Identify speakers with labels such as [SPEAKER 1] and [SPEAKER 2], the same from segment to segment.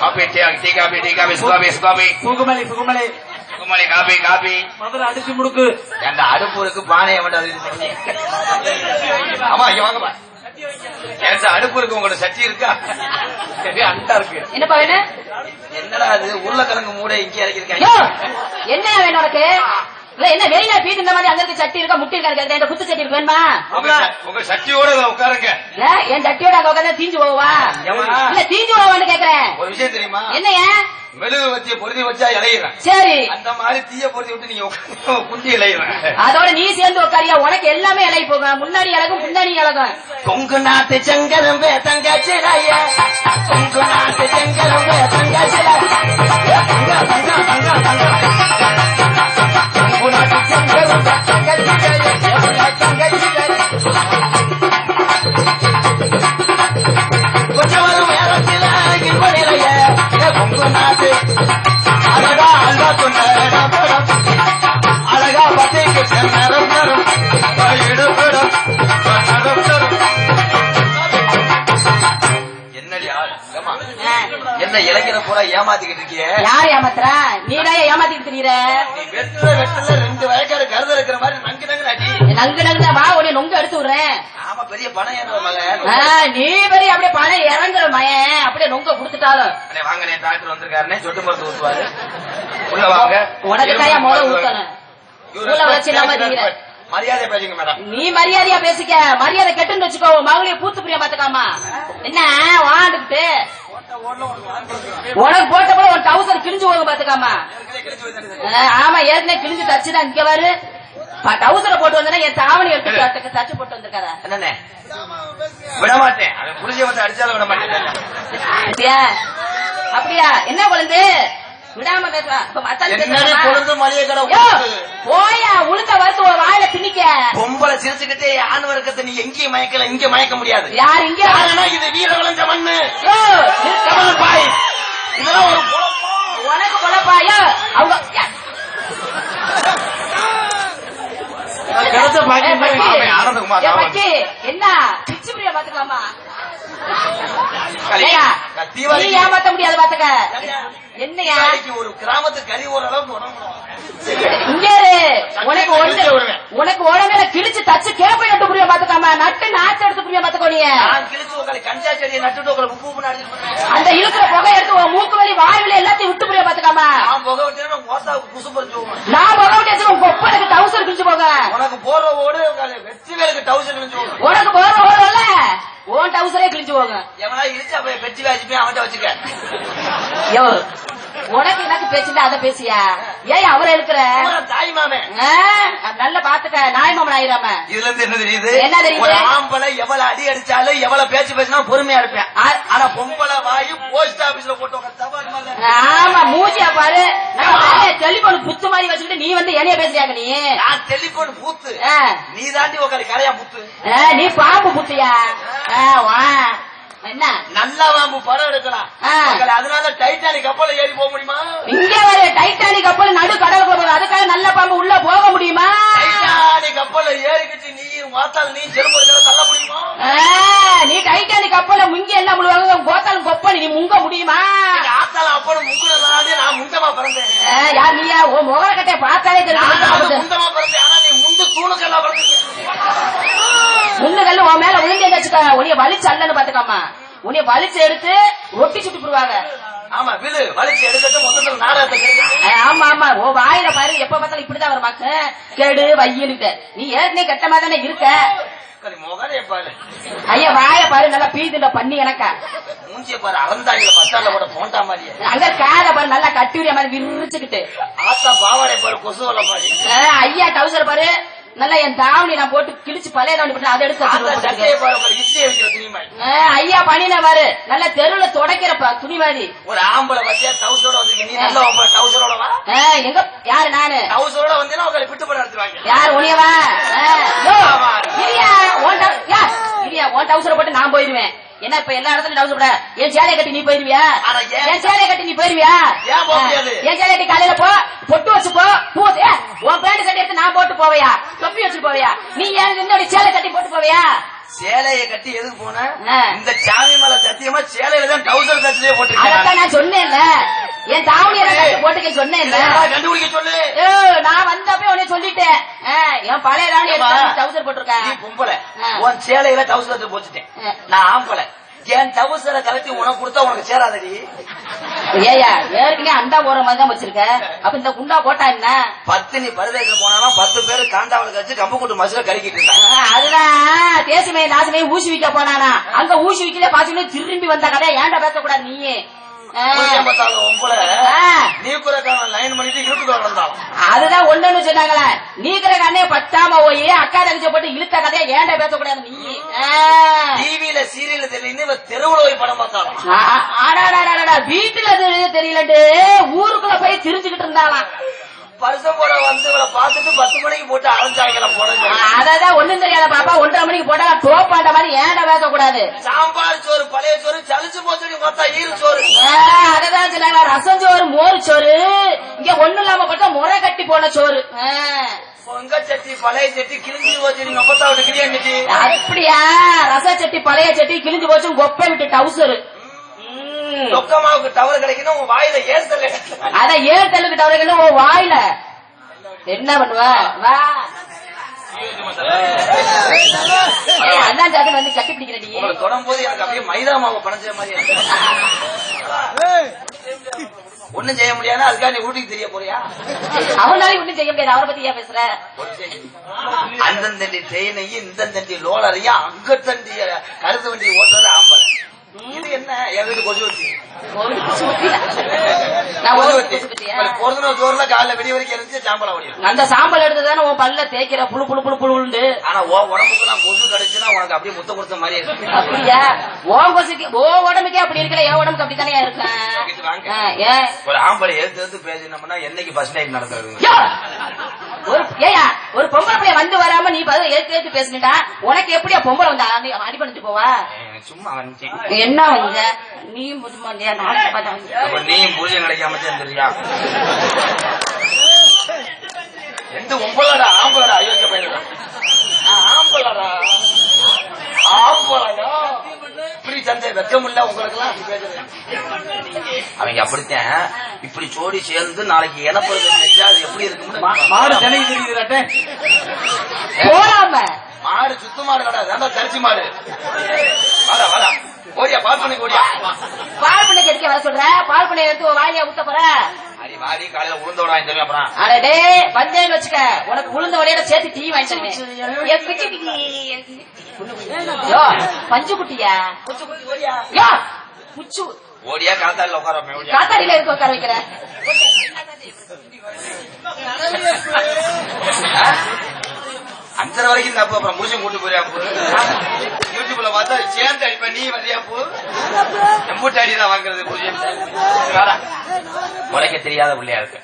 [SPEAKER 1] Coffee tea tea coffee tea coffee சுகாபி சுகாபி
[SPEAKER 2] புகுமலை புகுமலை
[SPEAKER 1] குமலி காபி காபி
[SPEAKER 2] முதல்ல அடிச்சு முடுக்கு.
[SPEAKER 1] அந்த அடுப்பு இருக்கு பானையை மட்டும். ஆமா இங்க வாங்கப்பா. அடுப்பு இருக்கு உங்களோட சட்டி இருக்கா? அண்டா இருக்கு.
[SPEAKER 3] என்னப்பா வேணும்?
[SPEAKER 1] என்னடா அது உருளைக்கிழங்கு மூடை இங்கே இறக்கிருக்காங்க
[SPEAKER 3] என்ன வேணும் உனக்கு? என்ன வெளியில பீட்டு இந்த மாதிரி அங்க இருக்க சட்டி இருக்கா முட்டி இருக்கா. இந்த குத்து சட்டி இருக்கு வேணுமா?
[SPEAKER 1] உங்க சட்டியோட உட்காருங்க.
[SPEAKER 3] என் சட்டியோட அங்க உட்காந்து தீஞ்சு போவா? இல்ல தீஞ்சு போவான்னு கேக்குறேன்.
[SPEAKER 1] ஒரு விஷயம் தெரியுமா?
[SPEAKER 3] என்னைய?
[SPEAKER 1] மெழுகு வச்சு பொருதி வச்சா இலையிறேன்.
[SPEAKER 3] சரி.
[SPEAKER 1] அந்த மாதிரி தீய பொருதி விட்டு நீங்க குண்டி இலையிறேன்.
[SPEAKER 3] அதோட நீ சேர்ந்து உட்காரியா? உனக்கு எல்லாமே இலை போகும் முன்னாடி இலகும் பின்னாடி இலகும்.
[SPEAKER 1] கொங்கு நாட்டு செங்கரும்பே தங்கச்சிராய கொங்கு நாட்டு செங்கரும்பே தங்கச்சிராய அழகா பத்திக்கு சென்னரம் தரும். இடுபடும் நரம் என்ன இளைஞரை பூரா ஏமாத்திக்கிட்டு இருக்கியே?
[SPEAKER 3] யார் ஏமாத்துறா? நீ
[SPEAKER 1] வெட்டுற வெட்டுல ரெண்டு வயக்காடு கருத இருக்கிற மாதிரி நங்கு நங்கு அடி
[SPEAKER 3] நங்கு நங்கு வா உன்னை நொங்கு எடுத்து விடுறேன்.
[SPEAKER 1] ஆமா பெரிய பணம் ஏற மகன்.
[SPEAKER 3] ஆ, நீ பெரிய அப்படியே பணம் இறங்குற மயன் அப்படியே நொங்க கொடுத்துட்டாலும்.
[SPEAKER 1] வாங்கண்ணே டாக்டர் வந்திருக்காருனே சொட்டு மருந்து ஊத்துவாரு. உள்ள வாங்க.
[SPEAKER 3] உனக்கு தாயா முத ஊத்தணும். உள்ள வச்சு இல்லாம.
[SPEAKER 1] மரியாதை பேசுங்க மேடம்
[SPEAKER 3] நீ மரியாதையா பேசிக்க. மரியாதை கெட்டுன்னு வச்சுக்கோ. உன் மகளிய பூத்து பிரியா பாத்துக்காமா என்ன? வாண்டுக்கிட்டு. உனக்கு போட்ட போல உன் டவுசர் கிழிஞ்சு போகும் பாத்துக்காமா ஆமா ஏற்கனவே கிழிஞ்சு தச்சுதான் இங்க பாரு. டவுசரை போட்டு வந்தா என் தாவணி எடுத்து தச்சு போட்டு வந்திருக்காரா
[SPEAKER 1] என்னண்ணே? விட மாட்டேன். அவன் புரிஞ்ச வந்து அடிச்சாலும் விட மாட்டேன்.
[SPEAKER 3] அப்படியா? என்ன குழந்தை? விடாம?
[SPEAKER 1] பொழுது மளிகை கடை?
[SPEAKER 3] போயா வறுத்து ஒரு வாயில திணிக்க.
[SPEAKER 1] பொம்பளை சிரிச்சுக்கிட்டே ஆண் வர்க்கத்தை நீ எங்கேயும் மயக்கல இங்க மயக்க முடியாது.
[SPEAKER 3] யார் இங்க?
[SPEAKER 1] இது வீர விளைஞ்ச மண்ணு. பாய். இதெல்லாம் ஒரு
[SPEAKER 3] உனக்கு அவங்க என்ன? பிச்சு பிரியா பாத்துக்கலாமா ஏமாத்த முடியாது பாத்துக்க என்னையா?
[SPEAKER 1] ஒரு கிராமத்து கறி ஓரளவுக்கு.
[SPEAKER 3] உனக்கு ஒண்ணு உடனே கிழிச்சு தச்சு கேப்பை நட்டு புரிய பாத்துக்காம நட்டு நாச்சு எடுத்து புரிய பாத்துக்கோ நீ.
[SPEAKER 1] கிழிச்சு உங்களை கஞ்சா செடியை நட்டுட்டு உங்களை உப்பு.
[SPEAKER 3] அந்த இழுக்கிற புகை எடுத்து உன் மூக்கு வலி வாய் வலி எல்லாத்தையும் விட்டு புரிய பாத்துக்காம
[SPEAKER 1] நான் புகை விட்டேன்னா மோசாவுக்கு குசு பறிச்சு.
[SPEAKER 3] நான் புகை விட்டு டவுசர் கிழிச்சு போக
[SPEAKER 1] உனக்கு போற ஓடு வெற்றி வேலுக்கு டவுசர் கிழிச்சு.
[SPEAKER 3] உனக்கு போற ஓடல உன் டவுசரே கிழிச்சு போக
[SPEAKER 1] எவனா இடிச்சு அப்ப வெற்றி போய் அவன்கிட்ட வச்சுக்க.
[SPEAKER 3] உனக்கு எனக்கு பேச்சுல அத பேசியா? ஏன் அவரை இருக்கிற
[SPEAKER 1] தாய் மாமன்
[SPEAKER 3] நல்ல பாத்துக்க நாய் மாமன் ஆயிராம.
[SPEAKER 1] இதுல இருந்து என்ன தெரியுது?
[SPEAKER 3] என்ன தெரியுது?
[SPEAKER 1] ஆம்பளை எவ்வளவு அடி அடிச்சாலும் எவ்வளவு பேச்சு பேசினா பொறுமையா இருப்பேன். ஆனா பொம்பளை வாயு போஸ்ட் ஆபீஸ்ல போட்டு
[SPEAKER 3] ஆமா மூஞ்சியா பாரு. டெலிபோன் புத்து மாதிரி வச்சுக்கிட்டு நீ வந்து என்னைய பேசுறியாங்க நீ?
[SPEAKER 1] நான் டெலிபோன் பூத்து. நீ தாண்டி உட்காரு கரையா பூத்து.
[SPEAKER 3] நீ பாம்பு புத்தியா? வா. என்ன?
[SPEAKER 1] நல்லா வாம்பு படம் எடுக்கலாம். அதனால டைட்டானிக் கப்பல்ல ஏறி போக முடியுமா?
[SPEAKER 3] இங்க வர டைட்டானிக் கப்பல் நடு கடல் போறது அதுக்காக நல்ல பாம்பு உள்ள போக முடியுமா?
[SPEAKER 1] டைட்டானிக் கப்பல்ல ஏறிக்கிட்டு நீ மாத்தால் நீ செருப்பு தள்ள முடியுமா?
[SPEAKER 3] நீ டைட்டானிக் கப்பல முங்கி என்ன முழுவாங்க கோத்தாலும் கொப்ப நீ முங்க முடியுமா?
[SPEAKER 1] ஆத்தால அப்பனும் முங்குனதுனாலே நான் முண்டமா பிறந்தேன்.
[SPEAKER 3] யார் நீயா? உன் முகர கட்டைய பார்த்தாலே தெரியும்
[SPEAKER 1] முண்டமா பிறந்தேன். ஆனா நீ முண்டு தூணுக்கெல்லாம் பிறந்தீங்க
[SPEAKER 3] கல்லு உன் மேல விழுந்து வச்சுக்காங்க. உன்னைய வலிச்சு அல்லன்னு பாத்துக்காமா உன்னைய வலிச்சு எடுத்து ரொட்டி சுட்டு போடுவாங்க.
[SPEAKER 1] ஆமா விழு வலிச்சு எடுத்துட்டு மொத்தத்துல நாடகத்தை
[SPEAKER 3] ஆமா ஆமா. ஓ வாயில பாரு எப்ப பார்த்தாலும் இப்படிதான் வருமாக்கு கேடு வையினுட்டு நீ ஏற்கனவே கெட்டமா தானே இருக்க. ஐயா வாய பாரு நல்லா பீதுண்ட பண்ணி எனக்கா.
[SPEAKER 1] மூஞ்சிய பாரு அறந்தாங்க பத்தால கூட போண்டா மாதிரியே.
[SPEAKER 3] அங்க காத பாரு நல்லா கட்டுரிய மாதிரி விரிச்சுக்கிட்டு.
[SPEAKER 1] ஆத்தா பாவாடை பாரு கொசு வலை மாதிரி.
[SPEAKER 3] ஐயா டவுசர் பாரு. நல்லா என் தாவணி நான் போட்டு கிழிச்சு பழைய தாவணி போட்டு அதை எடுத்து ஐயா பண்ணின பாரு. நல்லா தெருவுல துடைக்கிறப்ப துணி மாதிரி
[SPEAKER 1] ஒரு ஆம்பளை பத்தியா டவுசரோட வந்திருக்க. நீ நல்ல டவுசரோட வா
[SPEAKER 3] ஆ, எங்க யாரு நானு?
[SPEAKER 1] டவுசரோட வந்தீங்கன்னா உங்களை பிட்டு படம் எடுத்துருவாங்க
[SPEAKER 3] யார் உனியவா? ஆ, யோ, இரியா, உன் டவு- யா, இரியா, உன் டவுசரை போட்டு நான் போயிருவேன் என்ன இப்ப எல்லா இடத்துலயும் டவுஸ் போட என் சேலையை கட்டி நீ போயிருவியா? என் சேலையை கட்டி நீ போயிருவியா? என் சேலையை கட்டி காலையில போ பொட்டு வச்சு போ பூ உன் பேண்ட் கட்டி எடுத்து நான் போட்டு போவையா? தொப்பி வச்சு போவையா? நீ ஏன் என்னோட சேலை கட்டி போட்டு போவையா?
[SPEAKER 1] சேலையை கட்டி எதுக்கு போன. இந்த சாமி மேல சத்தியமா சேலையில தான் டவுசர்
[SPEAKER 3] அதத்தான்
[SPEAKER 1] போட்டிருக்கேன்
[SPEAKER 3] நான் சொன்னேன்ல. என் கட்டி போட்டுக்க சொன்னேன்ல.
[SPEAKER 1] கண்டுபிடிக்க சொல்லு
[SPEAKER 3] ஏ, நான் வந்தப்ப உடனே சொல்லிட்டேன் ஆ, என் பழைய தாவணி
[SPEAKER 1] ஏம்மா?
[SPEAKER 3] டவுசர் போட்டிருக்கேன்
[SPEAKER 1] நீ பொம்பளை
[SPEAKER 3] ஆ.
[SPEAKER 1] உன் சேலையில டவுசர் எடுத்து போச்சுட்டேன்
[SPEAKER 3] ஆ.
[SPEAKER 1] நான் ஆம்பளை. என் டவுசரை கலட்டி உனக்கு கொடுத்தா உனக்கு சேராதடி.
[SPEAKER 3] ஏயா ஏற்கனவே அண்டா போற மாதிரி தான் வச்சிருக்க. அப்ப இந்த குண்டா போட்டா என்ன?
[SPEAKER 1] பத்து நீ பரதேசம் போனாலும் பத்து பேர் காண்டாவில் கழிச்சு கம்பு கூட்டு மசுல கறிக்கிட்டு இருந்தாங்க.
[SPEAKER 3] அதுதான். தேசிமே நாசமே ஊசி விக்க போனானா? அங்க ஊசி விக்கல பாத்துன்னு திரும்பி வந்த கதை ஏன்டா பேசக்கூடாது நீ அதுதான் ஒண்ணுன்னு சொன்னாங்களே. நீக்கிற கண்ணே பத்தாம போய் அக்கா தங்கச்சி போட்டு இழுத்த கதையை ஏன்டா பேசக்கூடாது நீ.
[SPEAKER 1] டிவியில சீரியல் தெரியல இவ தெருவுல போய் படம் பார்த்தாலும்.
[SPEAKER 3] ஆ, அடாடாடாடா, வீட்டுல தெரியலட்டு ஊருக்குள்ள போய் திரிஞ்சுக்கிட்டு இருந்தாலாம்
[SPEAKER 1] பரிசம் போட வந்து இவளை பார்த்துட்டு பத்து மணிக்கு போட்டு அரைஞ்சாங்கல போட
[SPEAKER 3] அதான் ஒண்ணும் தெரியாத பாப்பா ஒன்றரை மணிக்கு போட்டா டோப்பாட்ட மாதிரி ஏன்டா பேசக்கூடாது
[SPEAKER 1] சாம்பார் சோறு பழைய சோறு சலிச்சு போச்சு பார்த்தா ஈரு சோறு.
[SPEAKER 3] ஆ, அததான் சொன்னாங்க ரசம் சோறு மோர் சோறு. இங்க ஒண்ணும் இல்லாம பார்த்தா முறை கட்டி போன சோறு.
[SPEAKER 1] பொங்க சட்டி பழைய சட்டி கிழிஞ்சு போச்சு நீங்க சட்டி
[SPEAKER 3] அப்படியா? ரச சட்டி பழைய சட்டி கிழிஞ்சு போச்சு கொப்பை விட்டு டவுசரு.
[SPEAKER 1] சொக்கமாவுக்கு டவர் கிடைக்கணும் உன் வாயில ஏசல
[SPEAKER 3] அதான் ஏழு தெலுங்கு டவர்கள் ஓ வாயில? என்ன பண்ணுவ? வா. ஏய், அண்ணன் ஜாதகம் வந்து கட்டி பிடிக்கிற நீ
[SPEAKER 1] உங்களை தொடும் போது எனக்கு அப்படியே மைதா மாவு மாதிரி இருக்கு. ஒண்ணும் செய்ய முடியாது அதுக்காக நீ ஊட்டிக்கு தெரிய போறியா?
[SPEAKER 3] அவனால ஒண்ணும் செய்ய முடியாது. அவரை பத்தி ஏன் பேசுற?
[SPEAKER 1] அந்தந்தண்டி ட்ரெயினையும் இந்தந்தண்டி லோலரையும் அங்கத்தண்டி கருத்து வண்டி ஓட்டுறது ஆம்பல் இது என்ன? கொசு வச்சு? பொருந்தின காலைல வெடி வரைக்கும் இருந்துச்சு சாம்பலா ஓடிடும்
[SPEAKER 3] அந்த சாம்பல் எடுத்து தானே உன் பல்ல தேய்க்கிற புழு புழு புழு புழுண்டு
[SPEAKER 1] ஆனா உன் உடம்புக்கு நான் கொசு கிடைச்சுன்னா உனக்கு அப்படியே முத்த கொடுத்த மாதிரி இருக்கு.
[SPEAKER 3] அப்படியா? உன் கொசுக்கு ஓ உடம்புக்கே அப்படி இருக்கல என் உடம்புக்கு அப்படித்தானே
[SPEAKER 1] இங்கிட்டு
[SPEAKER 3] இருக்கேன்
[SPEAKER 1] ஒரு ஆம்பளை எடுத்து எடுத்து பேசினோம்னா என்னைக்கு ஃபர்ஸ்ட் நைட் நடக்கிறது!
[SPEAKER 3] ஒரு ஏயா ஒரு பொம்பளை பிள்ளை வந்து வராம நீ பதில் ஏத்து ஏத்து பேசுனீடா உனக்கு எப்படியா பொம்பளை வந்து அடி அடிபணிச்சு போவா?
[SPEAKER 1] சும்மா
[SPEAKER 3] என்ன வந்து நீ
[SPEAKER 1] நீயும் புரியும் கிடைக்காம தெரியா எந்த உங்களோட ஆம்பளடா? அயோக்கிய பையனடா ஆம்பளடா. ஆம்பளடா. இப்படி சந்தை வெக்கம் இல்ல உங்களுக்கு எல்லாம் அவங்க அப்படித்தான். இப்படி சோடி சேர்ந்து நாளைக்கு செஞ்சா அது எப்படி இருக்கும்னு
[SPEAKER 2] மாடு சென்னைக்கு தெரியுது
[SPEAKER 1] மாடு சுத்து மாடு கிடையாது அதான் தரிசி மாடு. வாடா வாடா. ஓடியா பால் பண்ணி ஓடியா.
[SPEAKER 3] பால் பண்ணை கெடுக்க வர சொல்ற? பால் பண்ணை எடுத்து வாயில ஊத்த போற?
[SPEAKER 1] வாடி காலையில வாங்கி தருவேன் அப்புறம்
[SPEAKER 3] வச்சுக்க உனக்கு உளுந்த வடையோட சேர்த்து டீ வாங்கி தருவேன் பஞ்சு குட்டியா புச்சு
[SPEAKER 1] ஓடியா உட்கார
[SPEAKER 3] காத்தாடியில இருக்க உட்கார வைக்கிறேன்
[SPEAKER 1] அஞ்சரை வரைக்கும் தப்பு அப்புறம் முடிச்சும் கூட்டு போறியா போ? யூடியூப்ல பார்த்தா சேர்ந்து அடிப்ப நீ வரியா போ? எம்பூட்டு அடி தான் வாங்குறது புரியும் உழைக்க தெரியாத பிள்ளையா இருக்கு.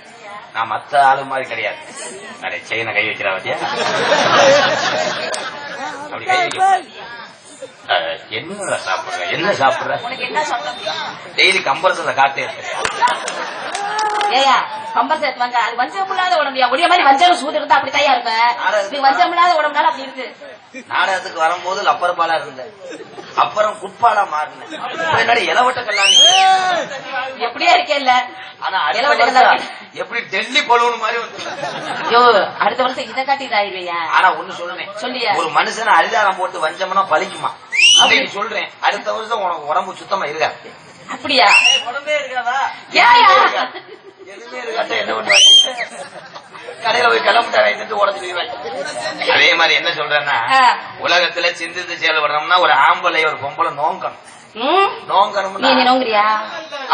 [SPEAKER 1] நான் மத்த ஆளு மாதிரி கிடையாது. அடே செயின கை வைக்கிறா வத்தியா அப்படி கை வைக்க என்ன சாப்பிடுற? என்ன சாப்பிடுற டெய்லி கம்பரத்துல காட்டே
[SPEAKER 3] ஏயா கம்பர் சேர்த்து வாங்க. அது வஞ்சம் இல்லாத உடம்புயா ஒடிய மாதிரி வஞ்சம் சூது இருந்தா அப்படி தையா இருப்பேன் இது வஞ்சம் இல்லாத உடம்புனால அப்படி இருக்கு.
[SPEAKER 1] நாடகத்துக்கு வரும்போது லப்பர் பாலா இருந்தேன். அப்புறம் குட்பாலா மாறினேன். என்னடி இளவட்ட கல்லாணி?
[SPEAKER 3] எப்படியா இருக்கேல்ல
[SPEAKER 1] ஆனா. எப்படி டெல்லி பலூன் மாதிரி வந்து
[SPEAKER 3] ஐயோ அடுத்த வருஷம் இதை காட்டி இதாயிருவியா
[SPEAKER 1] ஆனா ஒண்ணு சொல்றேன்.
[SPEAKER 3] சொல்லியா?
[SPEAKER 1] ஒரு மனுஷனை அரிதாரம் போட்டு வஞ்சம்னா பலிக்குமா அப்படின்னு சொல்றேன். அடுத்த வருஷம் உனக்கு உடம்பு சுத்தமா இருக்காது.
[SPEAKER 3] அப்படியா?
[SPEAKER 1] உடம்பே இருக்காதா?
[SPEAKER 3] ஏயா!
[SPEAKER 1] என்ன பண்ணுவாங்க கடையில போய் கிளம்பிட்டா வாங்கிட்டு உடச்சு போயிடுவாங்க அதே மாதிரி என்ன சொல்றேன்னா. உலகத்துல சிந்தித்து செயல்படணும்னா ஒரு ஆம்பளை ஒரு பொம்பளை நோங்கணும்
[SPEAKER 3] நீ
[SPEAKER 1] நோங்கணும்னா
[SPEAKER 3] என்ன நோங்குறியா?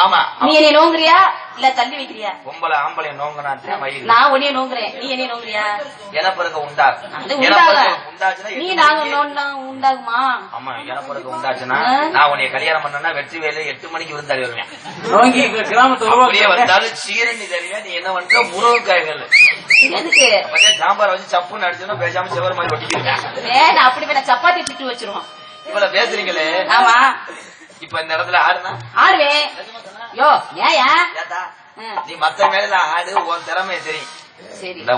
[SPEAKER 1] ஆமா.
[SPEAKER 3] நீ என்ன நோங்குறியா? இல்ல தள்ளி வைக்கிறியா?
[SPEAKER 1] பொம்பளை ஆம்பளை நோங்கினா வயிறு.
[SPEAKER 3] நான் உன்னைய நோங்குறேன். நீ என்ன நோங்குறியா?
[SPEAKER 1] இனப்பெருக்க உண்டாகும்.
[SPEAKER 3] அது நீ நாங்க நோண்டா உண்டாகுமா?
[SPEAKER 1] ஆமா இனப்பெருக்கம் உண்டாச்சுன்னா. நான் உன்னை கல்யாணம் பண்ணனா வெற்றி வேலை எட்டு மணிக்கு விருந்தாடி வருவேன்.
[SPEAKER 2] நோங்கி கிராமத்து
[SPEAKER 1] அப்படியே
[SPEAKER 2] உருவாக்க
[SPEAKER 1] வந்தாலும் சீரணி தருவேன் நீ என்ன பண்ற?
[SPEAKER 3] எதுக்கு?
[SPEAKER 1] அப்படியே சாம்பார் வச்சு சப்புன்னு அடிச்சோன்னா பேசாம செவர் மாதிரி ஒட்டிக்கிருக்கேன்
[SPEAKER 3] வேணா அப்படி சப்பாத்தி சுட்டு வச்சிருவோம்.
[SPEAKER 1] இவ்வளவு பேசுறீங்களே.
[SPEAKER 3] ஆமா.
[SPEAKER 1] இப்ப இந்த இடத்துல ஆடுனா?
[SPEAKER 3] ஆடுவேன் யோ ஏயா?
[SPEAKER 1] நீ மத்த மேல ஆடு உன் திறமைய தெரியும்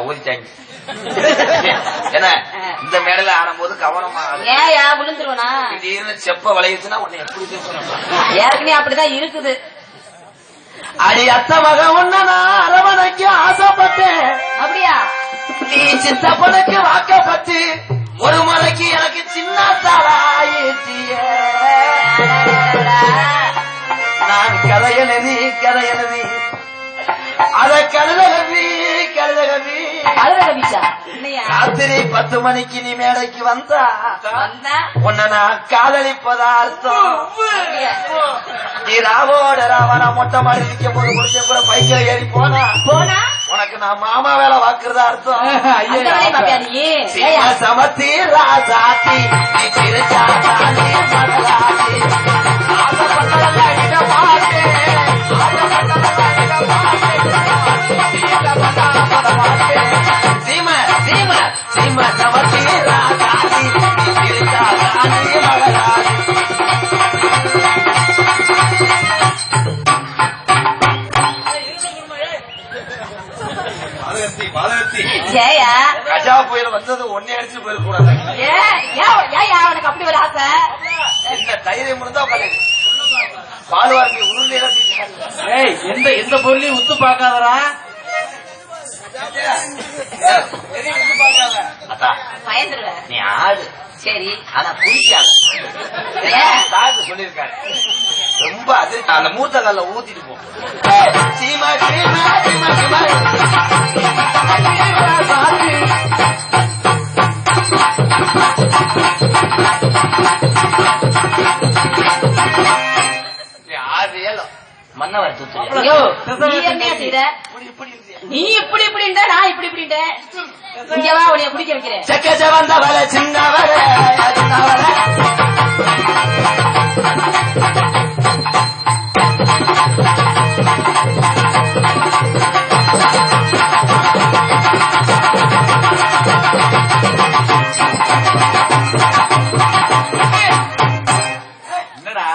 [SPEAKER 1] ஊதிட்டாங்க என்ன இந்த மேடையில ஆடும்போது கவனமா
[SPEAKER 3] ஏயா விழுந்துருவனா?
[SPEAKER 1] திடீர்னு செப்ப வளையுச்சுன்னா உன்னை எப்படி திருப்பணும்
[SPEAKER 3] ஏற்கனவே அப்படிதான் இருக்குது.
[SPEAKER 1] அடி அத்த மக உன்ன நான் அரவணைக்கு ஆசைப்பட்டேன்.
[SPEAKER 3] அப்படியா?
[SPEAKER 1] நீ சித்தப்பனுக்கு வாக்கப்பட்டு ஒரு மலைக்கு எனக்கு சின்ன தாளாயிட்டியே நான் கதையனதி கதையனதி அத கழுதகவி கழுதகவி
[SPEAKER 3] அழுத கவிச்சா இல்லையா?
[SPEAKER 1] ராத்திரி பத்து மணிக்கு நீ மேடைக்கு வந்தா உன்னை நான் காதலிப்பதா அர்த்தம்? நீ ராவோட ராவணா மொட்டை மாடி நிற்கும் போது கூட பைக்கில ஏறி போனா?
[SPEAKER 3] போனா?
[SPEAKER 1] உனக்கு நான் மாமா வேலை வாக்குறதா அர்த்தம்? சமத்தி ராசாத்தி. சீமா சீமா சீமா சமத்தி ராசாத்தி. கால ஊத்திட்டு போ. சீமா சீமா சீமா சீமா. நீ மன்னவர் இப்படி இப்படி
[SPEAKER 3] இப்படி நான் இப்படி இப்படின்ற இங்க வா உனைய குடிக்க வைக்கிறேன்.
[SPEAKER 1] செக்க
[SPEAKER 2] என்னடா?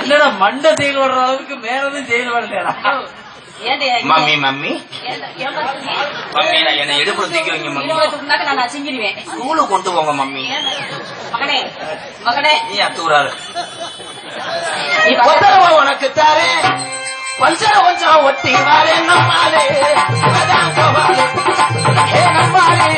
[SPEAKER 2] என்னடா மண்டை செயல் வர்ற அளவுக்கு மேலதும் செயல் வரலையாடா?
[SPEAKER 3] ஏன்டா
[SPEAKER 1] மம்மி மம்மி? மம்மி நான் என்ன எடுப்புல தூக்கி வைங்க மம்மி
[SPEAKER 3] நான் சிங்கிடுவேன்.
[SPEAKER 1] ஸ்கூலுக்கு கொண்டு போங்க மம்மி.
[SPEAKER 3] மகனே மகனே
[SPEAKER 1] நீ உத்தரவு உனக்கு தாரே கொஞ்சம் கொஞ்சம் ஒட்டி வாரே நம்மாலே அதான் கோபாலே. ஏ நம்மாலே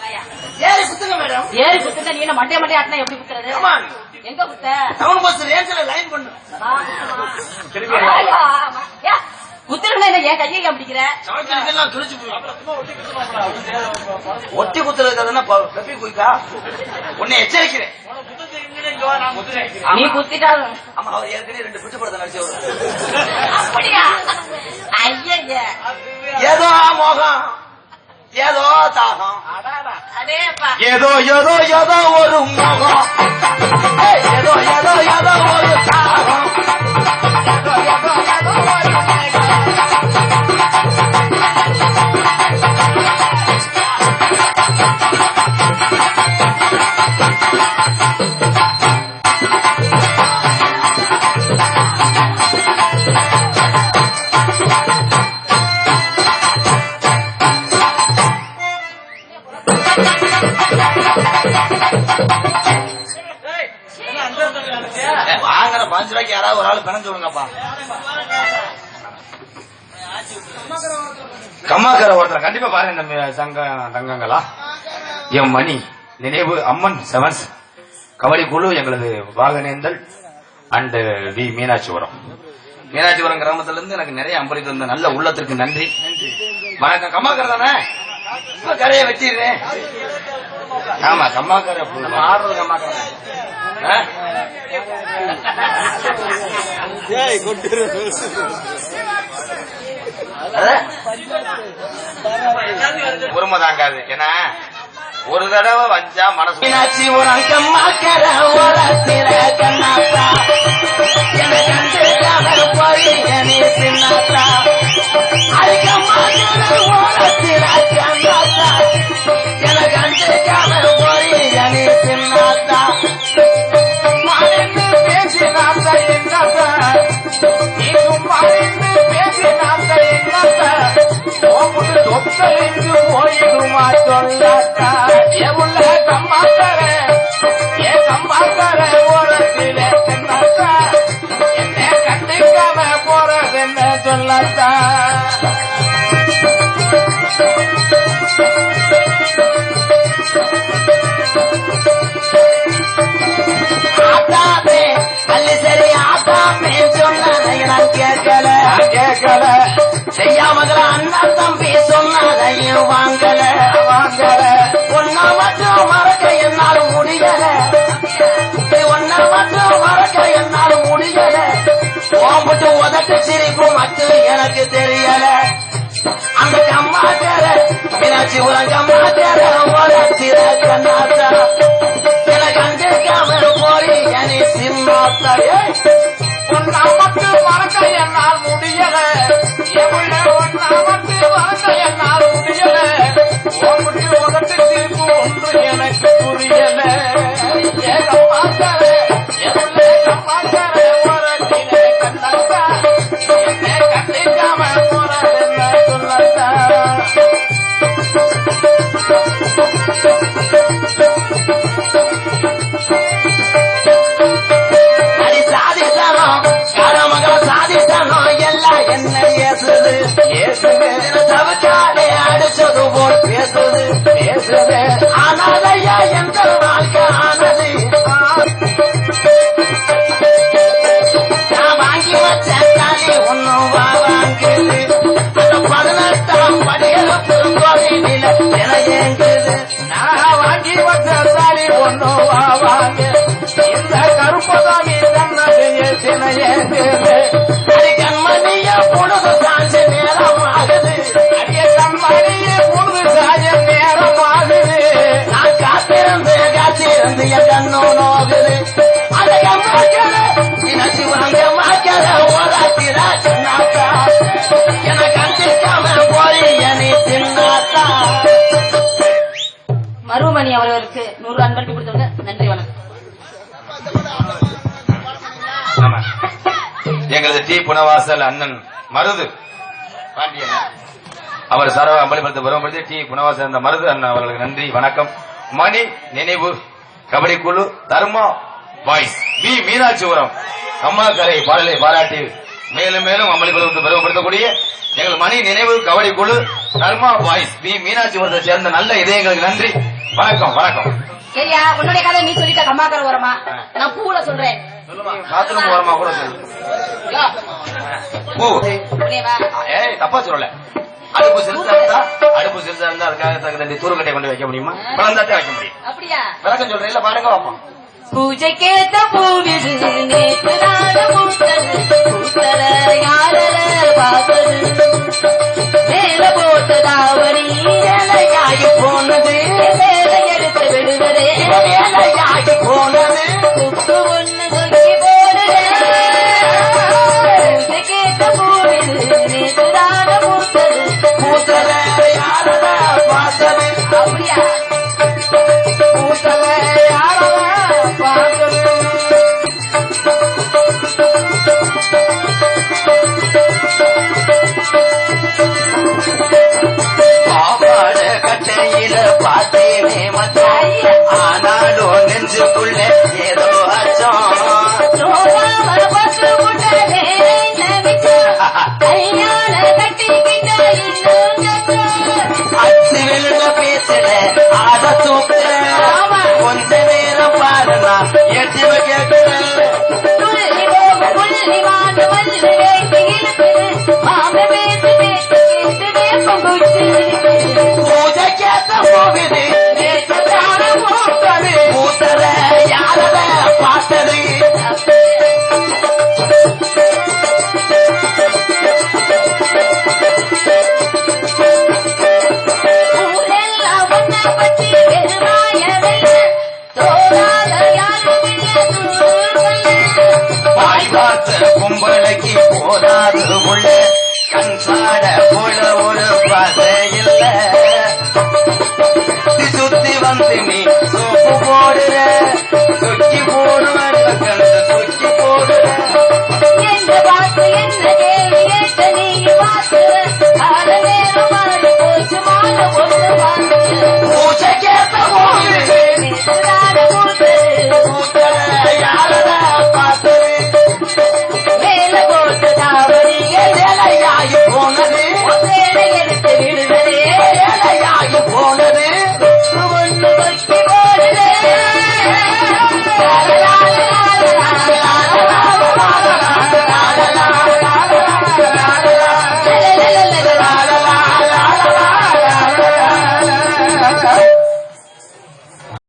[SPEAKER 3] வாயா.
[SPEAKER 1] ஏறி குத்துங்க மேடம்
[SPEAKER 3] ஏறி குத்துட்ட நீ என்ன மண்டைய மண்டைய ஆட்டினா எப்படி குத்துறது. எங்க குத்த
[SPEAKER 1] டவுன் பஸ் ரேஞ்சில லைன் பண்ணு.
[SPEAKER 3] குத்துறதுல என்ன என் கையை ஏன் பிடிக்கிற?
[SPEAKER 1] சமைக்கிறதுக்கெல்லாம் கிழிச்சு போயிடும் ஒட்டி குத்துறதுக்கு அதுன்னா பெப்பி குயிக்கா உன்னை எச்சரிக்கிறேன்.
[SPEAKER 3] நீ குத்திட்டா
[SPEAKER 1] ஆமா அவர் ஏற்கனவே ரெண்டு பிட்டு படத்தை நடிச்சவர்
[SPEAKER 3] அப்படியா? ஐயா
[SPEAKER 1] ஏதோ மோகம். ஏதோ தாகம்
[SPEAKER 3] அடேப்பா
[SPEAKER 1] ஏதோ ஏதோ ஏதோ ஒரு மோகம் ஏய், ஏதோ ஏதோ ஏதோ ஒரு தாகம் ஏதோ கண்டிப்பா பாருங்க இந்த மி- சங்க தங்கங்களா. எம் மணி நினைவு அம்மன் செவன்ஸ் கபடி குழு எங்களது வாகனேந்தல் அண்ட் வி மீனாட்சிபுரம். மீனாட்சிபுரம் கிராமத்துல இருந்து எனக்கு நிறைய அம்பளித்து வந்த நல்ல உள்ளத்திற்கு நன்றி. வணக்கம். கம்மாக்கரை தானே? கரையை வச்சிடுறேன் ஆமா கம்மாக்கரை நம்ம ஆடுறது கம்மாக்கரை? அது? தாங்காது ஏன்னா ஒரு தடவை வச்சா மனசு
[SPEAKER 4] மீனாட்சி உறக்கம் மக்கர ஓரத்தில கண்ணாத்தா எனக்கு போய் சின்னாத்தா செய்யாமகள அண்ணா தம்பி சொன்னதையும் வாங்கல வாங்கல. ஒன்னா மட்டும் மறக்க என்னால் முடியல. ஒன்னா மட்டும் மறக்க என்னால் முடியல. ஓம்பட்டு உதட்டு சிரிப்பு மட்டும் எனக்கு தெரியல. அந்த கம்மாக்கார மீனாட்சி உலக கம்மாக்கார உலகத்தில கண்ணாத்தா. எனக்கு அங்கிருக்காம போய் என்னை சின்னாத்தாயே உன் நமக்கு மறக்க என்னால் முடியல. எவ்வள உன் நமக்கு மறக்க
[SPEAKER 3] மருமணி அவர்களுக்கு நூறு அன்பளிப்பு கொடுத்தவங்க நன்றி வணக்கம்.
[SPEAKER 1] எங்களது டி. புனவாசல் அண்ணன் மருது பாண்டியன். அவர் சரவ அம்பலிபுரத்தை வரும்பொழுது டி. புனவாசல் இருந்த மருது அண்ணன் அவர்களுக்கு நன்றி வணக்கம். மணி நினைவு கபடி குழு தர்மா பாய்ஸ் வி. மீனாட்சிபுரம். கரை பாடலை பாராட்டி மேலும் மேலும் அம்பலிபுரத்தை பருவப்படுத்தக்கூடிய எங்கள் மணி நினைவு கபடி குழு தர்மா பாய்ஸ் வி மீனாட்சிபுரத்தை சேர்ந்த நல்ல இதயங்களுக்கு நன்றி. வணக்கம் வணக்கம்.
[SPEAKER 3] சரியா? உன்னுடைய கதை நீ சொல்லிட்ட கம்மாக்கர ஓரமா? நான் பூல சொல்றேன்.
[SPEAKER 1] பாத்ரூம் ஓரமா கூட பூ. ஏய் தப்பா சொல்லல. அடுப்பு சிறுசா இருந்தா அடுப்பு சிறுசா இருந்தா அதுக்காக தகுந்த தூரக்கட்டை கொண்டு வைக்க முடியுமா? பழந்தாட்டே வைக்க முடியும்.
[SPEAKER 3] அப்படியா?
[SPEAKER 1] விளக்கம் சொல்றேன் இல்ல பாருங்க பாப்போம்.
[SPEAKER 3] பூஜைக்கேத்த பூவிது நேற்று நாட பூத்தல் பூத்தல யாரல பார்த்தது? மேல போட்ட தாவணி
[SPEAKER 4] வேலையாகி போனது.
[SPEAKER 3] மேல எடுத்து விடுவதே
[SPEAKER 4] வேலையாகி போனது.
[SPEAKER 3] இன்னும் சத்தம்
[SPEAKER 4] அச்சு வெள்ள பேசுற ஆட தூக்குற